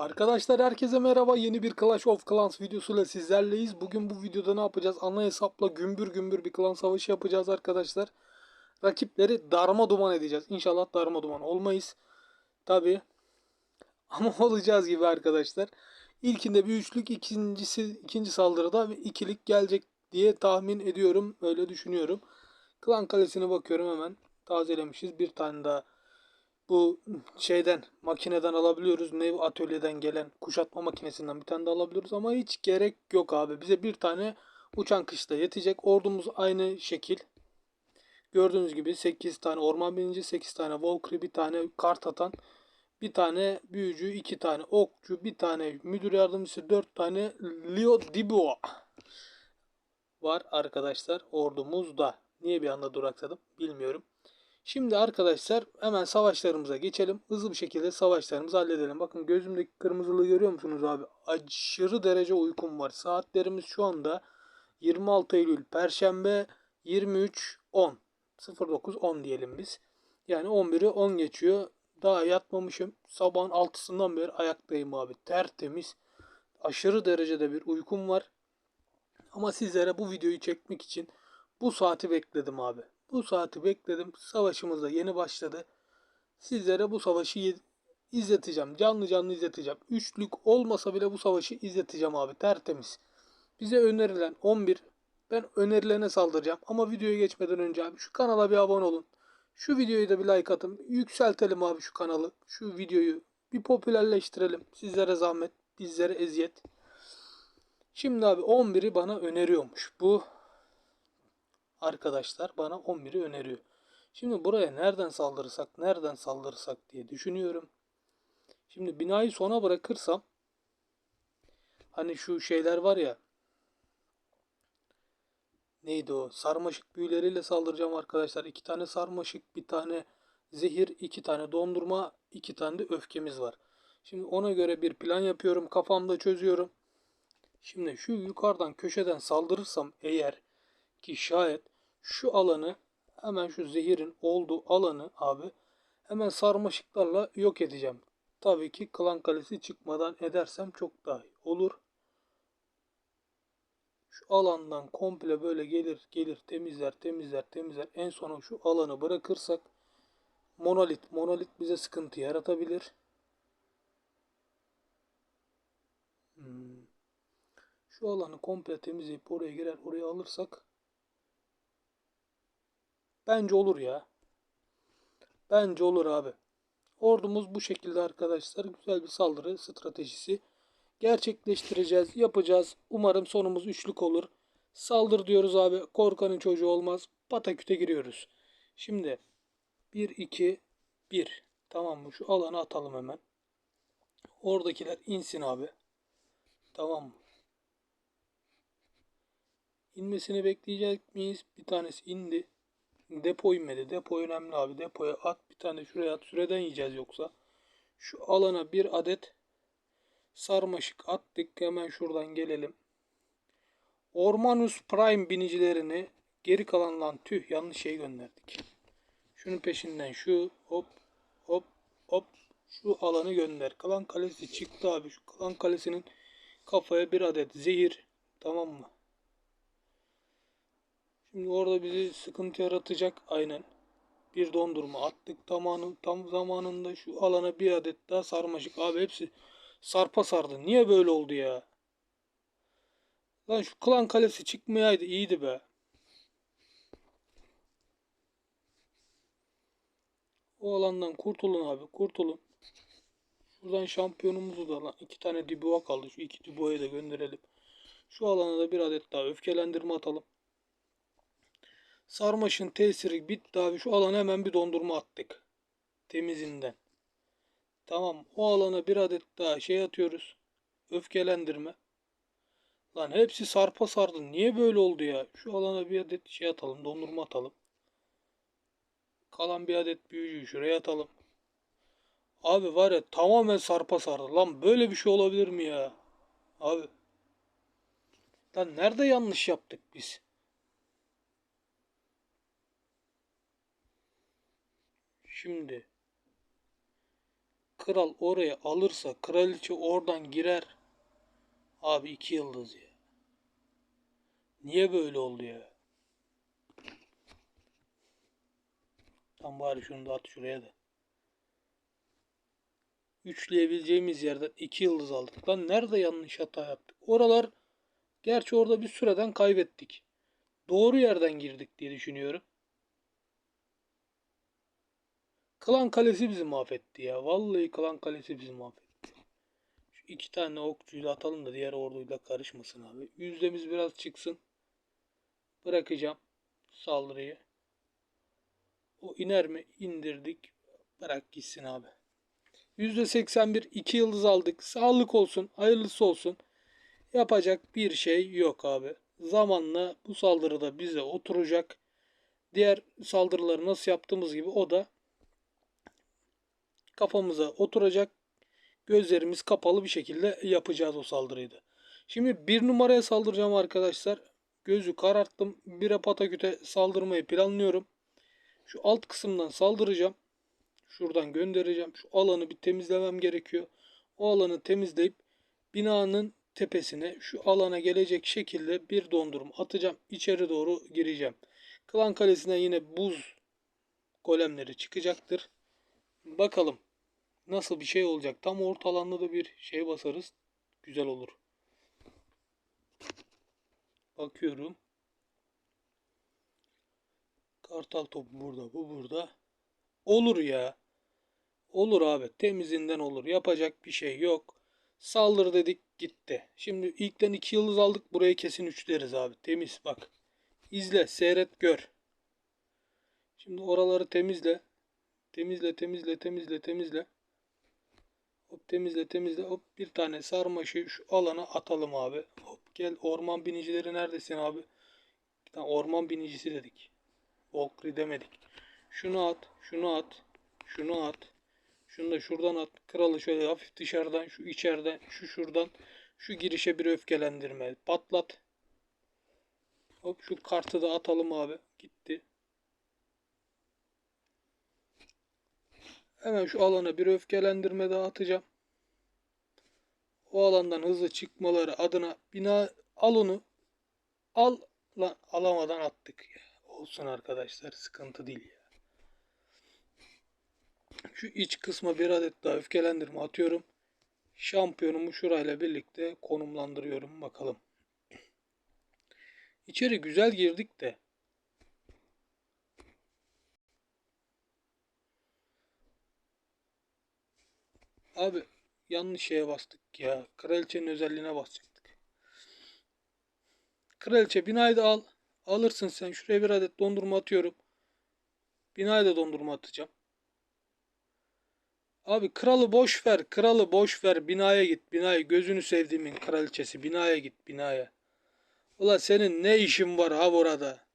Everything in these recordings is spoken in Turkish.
Arkadaşlar herkese merhaba. Yeni bir Clash of Clans videosuyla sizlerleyiz. Bugün bu videoda ne yapacağız? Ana hesapla gümbür gümbür bir klan savaşı yapacağız arkadaşlar. Rakipleri darma duman edeceğiz. İnşallah darma duman olmayız. Tabi. Ama olacağız gibi arkadaşlar. İlkinde bir üçlük, ikincisi ikinci saldırıda bir ikilik gelecek diye tahmin ediyorum. Öyle düşünüyorum. Klan kalesine bakıyorum hemen. Tazelemişiz. Bir tane daha bu şeyden makineden alabiliyoruz. Nev atölyeden gelen kuşatma makinesinden bir tane de alabiliyoruz ama hiç gerek yok abi. Bize bir tane uçan kışla yetecek. Ordumuz aynı şekil. Gördüğünüz gibi 8 tane orman binici, 8 tane Valkyrie, bir tane kart atan, bir tane büyücü, 2 tane okçu, bir tane müdür yardımcısı, 4 tane Leo Dibo var arkadaşlar ordumuzda. Niye bir anda duraksadım bilmiyorum. Şimdi arkadaşlar hemen savaşlarımıza geçelim. Hızlı bir şekilde savaşlarımızı halledelim. Bakın gözümdeki kırmızılığı görüyor musunuz abi? Aşırı derece uykum var. Saatlerimiz şu anda 26 Eylül Perşembe 23 10 09 10 diyelim biz. Yani 11'i 10 geçiyor. Daha yatmamışım. Sabahın 6'sından beri ayaktayım abi. Tertemiz. Aşırı derecede bir uykum var. Ama sizlere bu videoyu çekmek için bu saati bekledim abi. Bu saati bekledim. Savaşımız da yeni başladı. Sizlere bu savaşı izleteceğim. Canlı canlı izleteceğim. Üçlük olmasa bile bu savaşı izleteceğim abi. Tertemiz. Bize önerilen 11. Ben önerilerine saldıracağım. Ama videoya geçmeden önce abi şu kanala bir abone olun. Şu videoyu da bir like atın. Yükseltelim abi şu kanalı. Şu videoyu bir popülerleştirelim. Sizlere zahmet. Bizlere eziyet. Şimdi abi 11'i bana öneriyormuş. Bu arkadaşlar bana 11'i öneriyor. Şimdi buraya nereden saldırırsak, nereden saldırırsak diye düşünüyorum. Şimdi binayı sona bırakırsam hani şu şeyler var ya neydi o? Sarmaşık büyüleriyle saldıracağım arkadaşlar. İki tane sarmaşık, bir tane zehir, iki tane dondurma, iki tane de öfkemiz var. Şimdi ona göre bir plan yapıyorum. Kafamda çözüyorum. Şimdi şu yukarıdan köşeden saldırırsam eğer ki şayet şu alanı hemen şu zehirin olduğu alanı abi hemen sarmaşıklarla yok edeceğim. Tabii ki klan kalesi çıkmadan edersem çok daha iyi olur. Şu alandan komple böyle gelir gelir temizler temizler temizler. En sona şu alanı bırakırsak monolit monolit bize sıkıntı yaratabilir. Hmm. Şu alanı komple temizleyip oraya girer oraya alırsak Bence olur ya. Bence olur abi. Ordumuz bu şekilde arkadaşlar. Güzel bir saldırı stratejisi gerçekleştireceğiz, yapacağız. Umarım sonumuz üçlük olur. Saldır diyoruz abi. Korkanın çocuğu olmaz. Pataküte giriyoruz. Şimdi 1 2 1 tamam mı? Şu alanı atalım hemen. Oradakiler insin abi. Tamam mı? İnmesini bekleyecek miyiz? Bir tanesi indi. Depo inmedi. Depo önemli abi. Depoya at bir tane şuraya at. Süreden yiyeceğiz yoksa. Şu alana bir adet sarmaşık attık. Hemen şuradan gelelim. Ormanus Prime binicilerini geri kalandan tüh yanlış şey gönderdik. Şunun peşinden şu hop hop hop şu alanı gönder. Kalan kalesi çıktı abi. Şu kalan kalesinin kafaya bir adet zehir. Tamam mı? Şimdi orada bizi sıkıntı yaratacak aynen. Bir dondurma attık tamamı, tam zamanında şu alana bir adet daha sarmaşık. Abi hepsi sarpa sardı. Niye böyle oldu ya? Lan şu klan kalesi çıkmayaydı iyiydi be. O alandan kurtulun abi kurtulun. Şuradan şampiyonumuzu da lan. iki tane Dubois kaldı. Şu iki Dubois'u da gönderelim. Şu alana da bir adet daha öfkelendirme atalım. Sarmaşın tesiri bitti abi. Şu alana hemen bir dondurma attık. Temizinden. Tamam. O alana bir adet daha şey atıyoruz. Öfkelendirme. Lan hepsi sarpa sardı. Niye böyle oldu ya? Şu alana bir adet şey atalım. Dondurma atalım. Kalan bir adet büyücüyü şuraya atalım. Abi var ya tamamen sarpa sardı. Lan böyle bir şey olabilir mi ya? Abi. Lan nerede yanlış yaptık biz? Şimdi kral oraya alırsa kraliçe oradan girer. Abi iki yıldız ya. Niye böyle oldu ya? Tam bari şunu da at şuraya da. Üçleyebileceğimiz yerden iki yıldız aldık. Lan nerede yanlış hata yaptık? Oralar gerçi orada bir süreden kaybettik. Doğru yerden girdik diye düşünüyorum. Klan Kalesi bizi mahvetti ya. Vallahi Klan Kalesi bizi mahvetti. Şu iki tane okçuyu da atalım da diğer orduyla karışmasın abi. Yüzdemiz biraz çıksın. Bırakacağım saldırıyı. O iner mi? İndirdik. Bırak gitsin abi. %81 2 yıldız aldık. Sağlık olsun. Hayırlısı olsun. Yapacak bir şey yok abi. Zamanla bu saldırıda bize oturacak. Diğer saldırıları nasıl yaptığımız gibi o da kafamıza oturacak. Gözlerimiz kapalı bir şekilde yapacağız o saldırıyı da. Şimdi bir numaraya saldıracağım arkadaşlar. Gözü kararttım. Bire pataküte saldırmayı planlıyorum. Şu alt kısımdan saldıracağım. Şuradan göndereceğim. Şu alanı bir temizlemem gerekiyor. O alanı temizleyip binanın tepesine şu alana gelecek şekilde bir dondurum atacağım. İçeri doğru gireceğim. Klan kalesine yine buz golemleri çıkacaktır. Bakalım nasıl bir şey olacak. Tam orta alanda da bir şey basarız. Güzel olur. Bakıyorum. Kartal topu burada, bu burada. Olur ya. Olur abi. Temizinden olur. Yapacak bir şey yok. Saldır dedik gitti. Şimdi ilkten iki yıldız aldık. Burayı kesin üçleriz abi. Temiz bak. İzle, seyret, gör. Şimdi oraları temizle. Temizle, temizle, temizle, temizle. Hop temizle, temizle. Hop bir tane sarmaşı şu alana atalım abi. Hop gel orman binicileri neredesin abi? Bir tane orman binicisi dedik. Volkri demedik. Şunu at, şunu at, şunu at. Şunu da şuradan at. Kralı şöyle hafif dışarıdan, şu içeriden, şu şuradan, şu girişe bir öfkelendirme. Patlat. Hop şu kartı da atalım abi. Gitti. Hemen şu alana bir öfkelendirme daha atacağım. O alandan hızlı çıkmaları adına bina al onu. Al lan alamadan attık ya. Olsun arkadaşlar sıkıntı değil ya. Şu iç kısma bir adet daha öfkelendirme atıyorum. Şampiyonumu şurayla birlikte konumlandırıyorum bakalım. İçeri güzel girdik de. Abi yanlış şeye bastık ya. Kraliçenin özelliğine basacaktık. Kraliçe binayı da al. Alırsın sen. Şuraya bir adet dondurma atıyorum. Binaya da dondurma atacağım. Abi kralı boş ver. Kralı boş ver. Binaya git. Binaya. Gözünü sevdiğimin kraliçesi. Binaya git. Binaya. Ula senin ne işin var ha burada?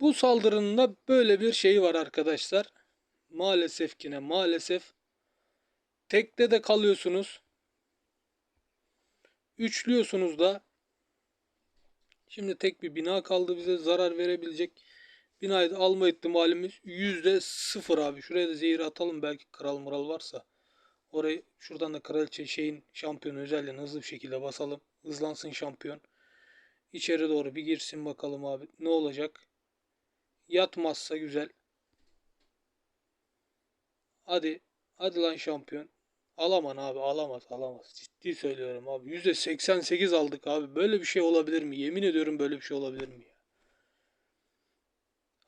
Bu saldırının da böyle bir şeyi var arkadaşlar. Maalesef ki maalesef. Tekte de kalıyorsunuz. Üçlüyorsunuz da. Şimdi tek bir bina kaldı bize zarar verebilecek. Binayı da alma ihtimalimiz yüzde sıfır abi. Şuraya da zehir atalım belki kral mural varsa. Orayı şuradan da kraliçe şeyin şampiyon özelliğini hızlı bir şekilde basalım. Hızlansın şampiyon. İçeri doğru bir girsin bakalım abi. Ne olacak? Yatmazsa güzel. Hadi. Hadi lan şampiyon. Alaman abi alamaz alamaz. Ciddi söylüyorum abi. %88 aldık abi. Böyle bir şey olabilir mi? Yemin ediyorum böyle bir şey olabilir mi ya?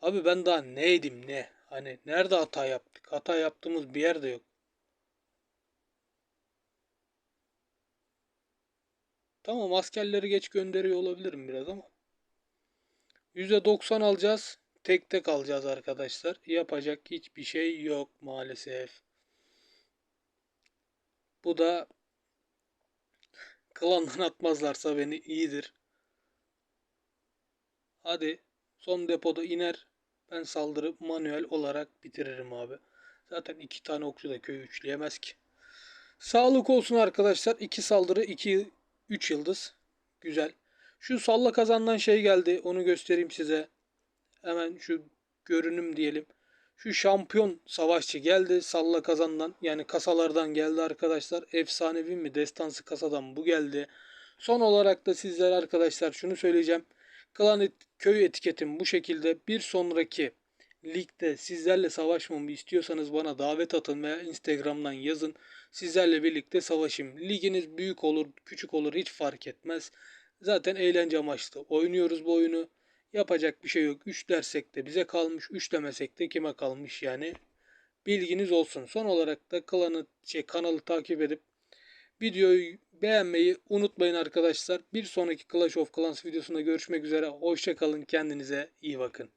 Abi ben daha neydim ne? Hani nerede hata yaptık? Hata yaptığımız bir yerde yok. Tamam askerleri geç gönderiyor olabilirim biraz ama. %90 alacağız. Tek tek alacağız arkadaşlar. Yapacak hiçbir şey yok maalesef. Bu da klandan atmazlarsa beni iyidir. Hadi son depoda iner. Ben saldırıp manuel olarak bitiririm abi. Zaten iki tane okçu da köyü üçleyemez ki. Sağlık olsun arkadaşlar. İki saldırı, iki, üç yıldız. Güzel. Şu salla kazandan şey geldi. Onu göstereyim size. Hemen şu görünüm diyelim. Şu şampiyon savaşçı geldi salla kazandan yani kasalardan geldi arkadaşlar. Efsanevi mi destansı kasadan bu geldi. Son olarak da sizlere arkadaşlar şunu söyleyeceğim. Klan et- köy etiketim bu şekilde. Bir sonraki ligde sizlerle savaşmamı istiyorsanız bana davet atın veya Instagram'dan yazın. Sizlerle birlikte savaşayım. Liginiz büyük olur, küçük olur hiç fark etmez. Zaten eğlence amaçlı oynuyoruz bu oyunu. Yapacak bir şey yok. 3 dersek de bize kalmış, 3 demesek de kime kalmış yani. Bilginiz olsun. Son olarak da klanı, şey, kanalı takip edip videoyu beğenmeyi unutmayın arkadaşlar. Bir sonraki Clash of Clans videosunda görüşmek üzere. Hoşçakalın. Kendinize iyi bakın.